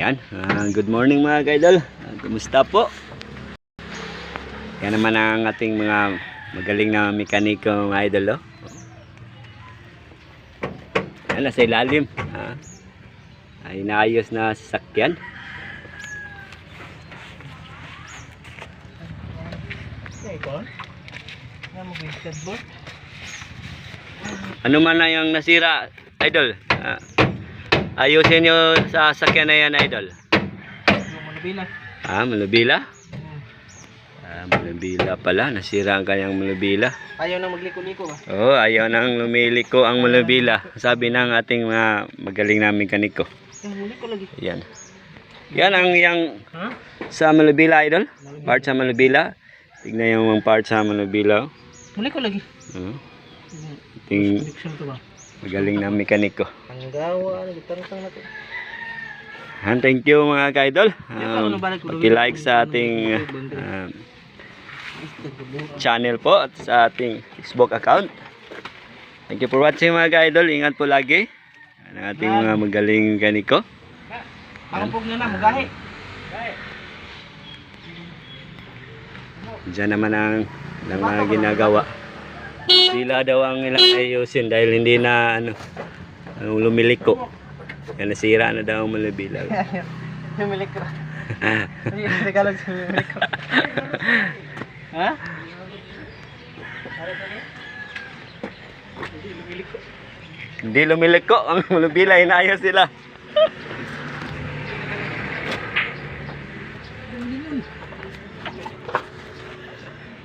Yan. Ah, good morning mga kaidol. Ah, kumusta po? Yan naman ang ating mga magaling na mekaniko mga idol. Oh. Yan, nasa ilalim. Ah, ay naayos na sasakyan. Ano man na yung nasira, idol? Ah, ayusin nyo sa sasakyan na yan, idol. Ah, malubila? Ah, malubila pala. Nasira ang kanyang malubila. Ayaw na magliko-liko ba? Oo, oh, ayaw nang lumiliko ang malubila. Sabi ng ating mga magaling na mekaniko. Eh. Yan. Yan ang yang Ha? sa malubila, idol. Part sa malubila. Tignan yung mga part sa malubila. Muli ko lagi. Oo. Connection to ba? Magaling na mekaniko. Ang gawa, nagtarang na to. And thank you mga ka-idol. Um, Paki-like sa ating um, channel po at sa ating Facebook account. Thank you for watching mga ka-idol. Ingat po lagi. Ang ating mga magaling mekaniko. Ang pog na na, magahe. Diyan naman ang, ang mga ginagawa. Sila daw ang ilang ayusin dahil hindi na ano, lumiliko. Yan nasira na daw ang malabilag. lumiliko. Hindi Tagalog sa lumiliko. ha? Hindi lumiliko. Hindi lumiliko ang malabilag. Inayos sila.